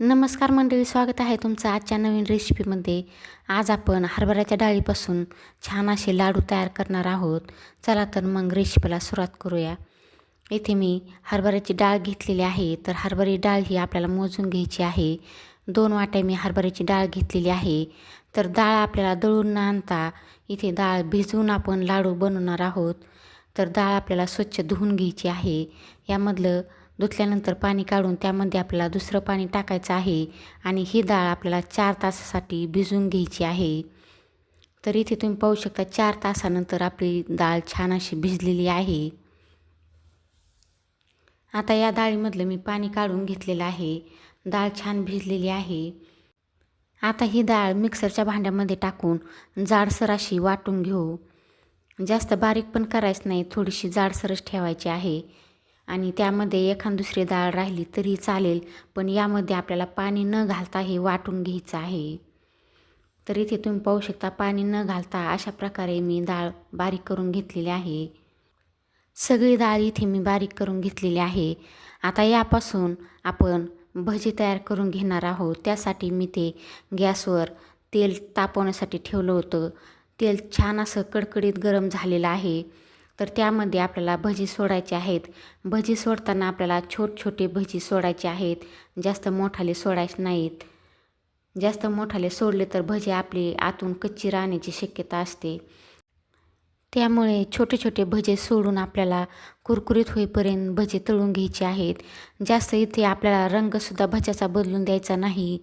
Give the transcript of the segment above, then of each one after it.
नमस्कार मंडळी स्वागत आहे तुमचं आजच्या नवीन रेसिपीमध्ये आज आपण हरभऱ्याच्या डाळीपासून छान असे लाडू तयार करणार आहोत. चला तर मग रेसिपीला सुरुवात करूया. इथे मी हरभऱ्याची डाळ घेतलेली आहे तर हरभरी डाळ ही आपल्याला मोजून घ्यायची आहे. दोन वाट्या मी हरभऱ्याची डाळ घेतलेली आहे. तर डाळ आपल्याला दळून न आणता इथे डाळ भिजवून आपण लाडू बनवणार आहोत. तर डाळ आपल्याला स्वच्छ धुवून घ्यायची आहे. यामधलं धुतल्यानंतर पाणी काढून त्यामध्ये आपल्याला दुसरं पाणी टाकायचं आहे आणि ही डाळ आपल्याला चार तासासाठी भिजवून घ्यायची आहे. तर इथे तुम्ही पाहू शकता चार तासानंतर आपली डाळ छान अशी भिजलेली आहे. आता या डाळीमधलं मी पाणी काढून घेतलेलं आहे. डाळ छान भिजलेली आहे. आता ही डाळ मिक्सरच्या भांड्यामध्ये टाकून जाडसर अशी वाटून घेऊ. जास्त बारीक पण करायचं नाही थोडीशी जाडसरच ठेवायची आहे. आणि त्यामध्ये एखाद दुसरी डाळ राहिली तरी चालेल पण यामध्ये आपल्याला पाणी न घालता हे वाटून घ्यायचं आहे. तर इथे तुम्ही पाहू शकता पाणी न घालता अशा प्रकारे मी डाळ बारीक करून घेतलेली आहे. सगळी डाळ इथे मी बारीक करून घेतलेली आहे. आता यापासून आपण भजी तयार करून घेणार आहोत. त्यासाठी मी ते गॅसवर तेल तापवण्यासाठी ठेवलं होतं. तेल छान असं कडकडीत गरम झालेलं आहे. तर त्यामध्ये आपल्याला भजी सोडायचे आहेत. भजी सोडताना आपल्याला छोट छोटे भजी सोडायचे आहेत. जास्त मोठाले सोडायचे नाहीत. जास्त मोठाले सोडले तर भजी आपली आतून कच्ची राहण्याची शक्यता असते. त्यामुळे छोटे छोटे भजे सोडून आपल्याला कुरकुरीत होईपर्यंत भजे तळून घ्यायचे आहेत. जास्त इथे आपल्याला रंगसुद्धा भज्याचा बदलून द्यायचा नाही.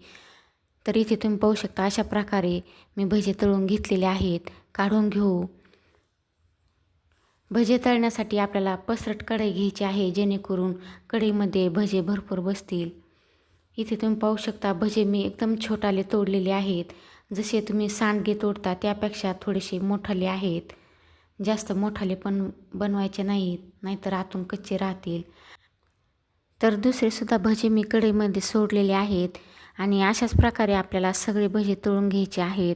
तर इथे तुम्ही पाहू शकता अशा प्रकारे मी भजे तळून घेतलेले आहेत. काढून घेऊ. भजे तळण्यासाठी आपल्याला पसरट कढई घ्यायची आहे जेणेकरून कढईमध्ये भजे भरपूर बसतील. इथे तुम्ही पाहू शकता भजे मी एकदम छोटाले तोडलेले आहेत. जसे तुम्ही सांडगे तोडता त्यापेक्षा थोडेसे मोठाले आहेत. जास्त मोठाले पण बनवायचे नाहीत नाहीतर आतून कच्चे राहतील. तर दुसरेसुद्धा भजे मी कढईमध्ये सोडलेले आहेत. आणि अशाच प्रकारे आपल्याला सगळे भजे तळून घ्यायचे आहेत.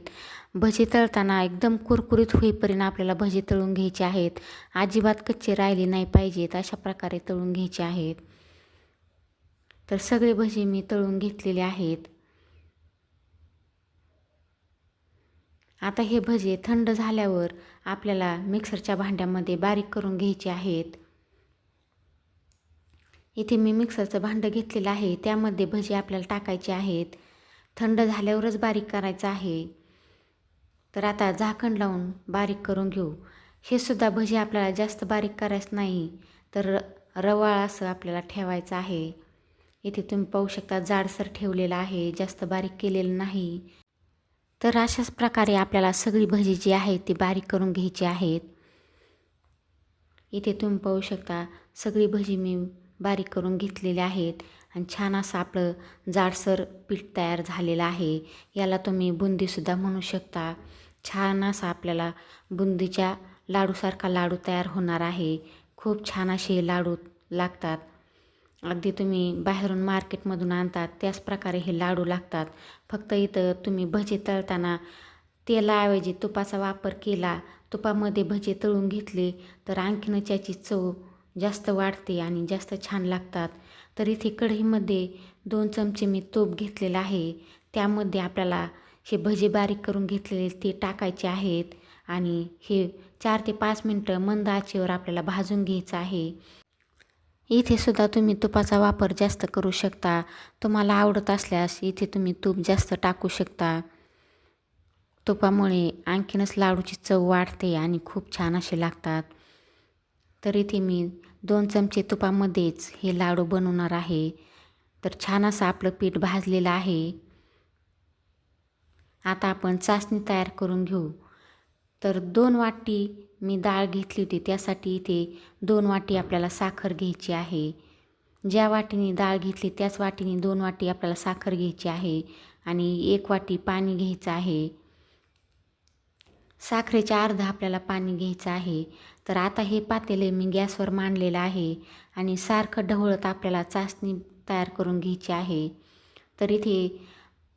भजी तळताना एकदम कुरकुरीत होईपर्यंत आपल्याला भजी तळून घ्यायचे आहेत. अजिबात कच्चे राहिले नाही पाहिजेत अशा प्रकारे तळून घ्यायचे आहेत. तर सगळे भजे मी तळून घेतलेले आहेत. आता हे भजे थंड झाल्यावर आपल्याला मिक्सरच्या भांड्यामध्ये बारीक करून घ्यायचे आहेत. इथे मी मिक्सरचं भांडं घेतलेलं आहे. त्यामध्ये भजी आपल्याला टाकायचे आहेत. थंड झाल्यावरच बारीक करायचं आहे. तर आता झाकण लावून बारीक करून घेऊ. हे सुद्धा भजी आपल्याला जास्त बारीक करायचं नाही तर रवाळ असं आपल्याला ठेवायचं आहे. इथे तुम्ही पाहू शकता जाडसर ठेवलेलं आहे जास्त बारीक केलेलं नाही. तर अशाच प्रकारे आपल्याला सगळी भजी जी आहे ती बारीक करून घ्यायची आहेत. इथे तुम्ही पाहू शकता सगळी भजी मी बारीक करून घेतलेले आहेत. आणि छान असं आपलं जाडसर पीठ तयार झालेलं आहे. याला तुम्ही बुंदीसुद्धा म्हणू शकता. छान असा आपल्याला बुंदीच्या लाडूसारखा लाडू तयार होणार आहे. खूप छान असे लाडू लागतात. अगदी तुम्ही बाहेरून मार्केटमधून आणतात त्याच प्रकारे हे लाडू लागतात. फक्त इथं तुम्ही भजे तळताना तेलाऐवजी तुपाचा वापर केला तुपामध्ये भजे तळून घेतले तर आणखीनच याची चव जास्त वाढते आणि जास्त छान लागतात. तर इथे कढईमध्ये दोन चमचे मी तूप घेतलेलं आहे. त्यामध्ये आपल्याला हे भजे बारीक करून घेतलेले ते टाकायचे आहेत आणि हे चार ते पाच मिनटं मंद आचेवर आपल्याला भाजून घ्यायचं आहे. इथे सुद्धा तुम्ही तुपाचा वापर जास्त करू शकता. तुम्हाला आवडत असल्यास इथे तुम्ही तूप जास्त टाकू शकता. तुपामुळे आणखीनच लाडूची चव वाढते आणि खूप छान असे लागतात. तर इथे मी दोन चमचे तुपामध्येच हे लाडू बनवणार आहे. तर छान असं आपलं पीठ भाजलेलं आहे. आता आपण चाचणी तयार करून घेऊ. तर दोन वाटी मी डाळ घेतली होती त्यासाठी इथे दोन वाटी आपल्याला साखर घ्यायची आहे. ज्या वाटीने डाळ घेतली त्याच वाटीने दोन वाटी आपल्याला साखर घ्यायची आहे आणि एक वाटी पाणी घ्यायचं आहे. साखरेच्या अर्धा आपल्याला पाणी घ्यायचं आहे. तर आता हे पातेले मी गॅसवर मांडलेलं आहे आणि सारखं ढवळत आपल्याला चाचणी तयार करून घ्यायची आहे. तर इथे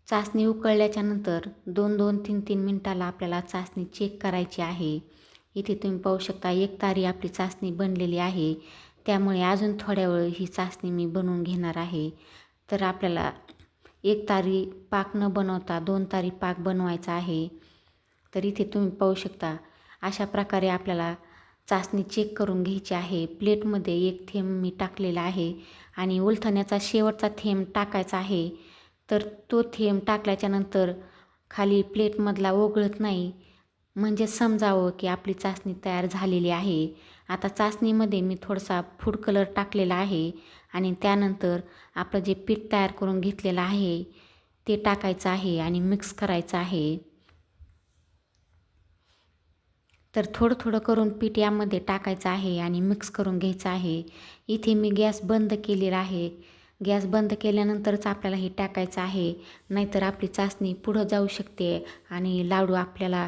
चाचणी उकळल्याच्या नंतर दोन दोन तीन तीन मिनटाला आपल्याला चाचणी चेक करायची आहे. इथे तुम्ही पाहू शकता एक तारी आपली चाचणी बनलेली आहे. त्यामुळे अजून थोड्या वेळ ही चाचणी मी बनवून घेणार आहे. तर आपल्याला एक तारी पाक न बनवता दोन तारी पाक बनवायचा आहे. तर इथे तुम्ही पाहू शकता अशा प्रकारे आपल्याला चाचणी चेक करून घ्यायची आहे. प्लेटमध्ये एक थेंब मी टाकलेला आहे आणि उलथण्याचा शेवटचा थेंब टाकायचा आहे. तर तो थेंब टाकल्याच्यानंतर खाली प्लेटमधला ओघळत नाही. म्हणजे समजावं की आपली चाचणी तयार झालेली आहे. आता चाचणीमध्ये मी थोडासा फूड कलर टाकलेला आहे आणि त्यानंतर आपलं जे पीठ तयार करून घेतलेलं आहे ते टाकायचं आहे आणि मिक्स करायचं आहे. तर थोडं थोडं करून पीठ यामध्ये टाकायचं आहे आणि मिक्स करून घ्यायचं आहे. इथे मी गॅस बंद केलेला आहे. गॅस बंद केल्यानंतरच आपल्याला हे टाकायचं आहे. नाहीतर आपली चाचणी पुढं जाऊ शकते आणि लाडू आपल्याला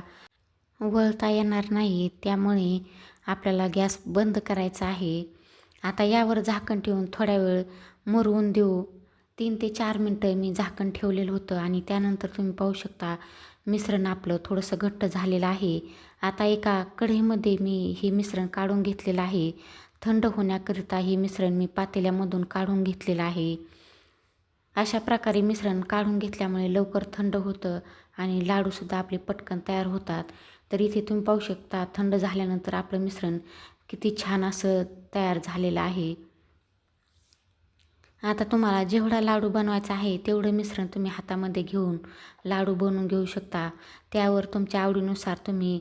वळता येणार नाही. त्यामुळे आपल्याला गॅस बंद करायचा आहे. आता यावर झाकण ठेवून थोड्या वेळ मुरवून देऊ. तीन ते चार मिनटं मी झाकण ठेवलेलं होतं आणि त्यानंतर तुम्ही पाहू शकता मिश्रण आपलं थोडंसं घट्ट झालेलं आहे. आता एका कढईमध्ये मी हे मिश्रण काढून घेतलेलं आहे. थंड होण्याकरिता हे मिश्रण मी पातेल्यामधून काढून घेतलेलं आहे. अशा प्रकारे मिश्रण काढून घेतल्यामुळे लवकर थंड होतं आणि लाडूसुद्धा आपले पटकन तयार होतात. तर इथे तुम्ही पाहू शकता थंड झाल्यानंतर आपलं मिश्रण किती छान असं तयार झालेलं आहे. आता तुम्हाला जेवढा लाडू बनवायचा आहे तेवढं मिश्रण तुम्ही हातामध्ये घेऊन लाडू बनवून घेऊ शकता. त्यावर तुमच्या आवडीनुसार तुम्ही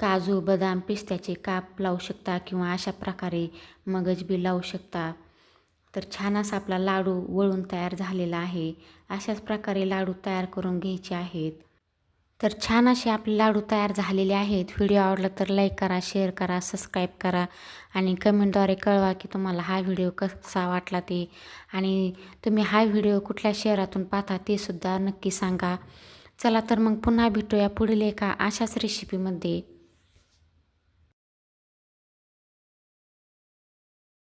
काजू बदाम पिस्त्याचे काप लावू शकता किंवा अशा प्रकारे मगज बी लावू शकता. तर छान असा आपला लाडू वळून तयार झालेला आहे. अशाच प्रकारे लाडू तयार करून घ्यायचे आहेत. तर छान असे आपले लाडू तयार झालेले आहेत. व्हिडिओ आवडला तर लाईक करा शेअर करा सबस्क्राईब करा आणि कमेंटद्वारे कळवा की तुम्हाला हा व्हिडिओ कसा वाटला ते. आणि तुम्ही हा व्हिडिओ कुठल्या शहरातून पाहता ते सुद्धा नक्की सांगा. चला तर मग पुन्हा भेटूया पुढील एका अशाच रेसिपीमध्ये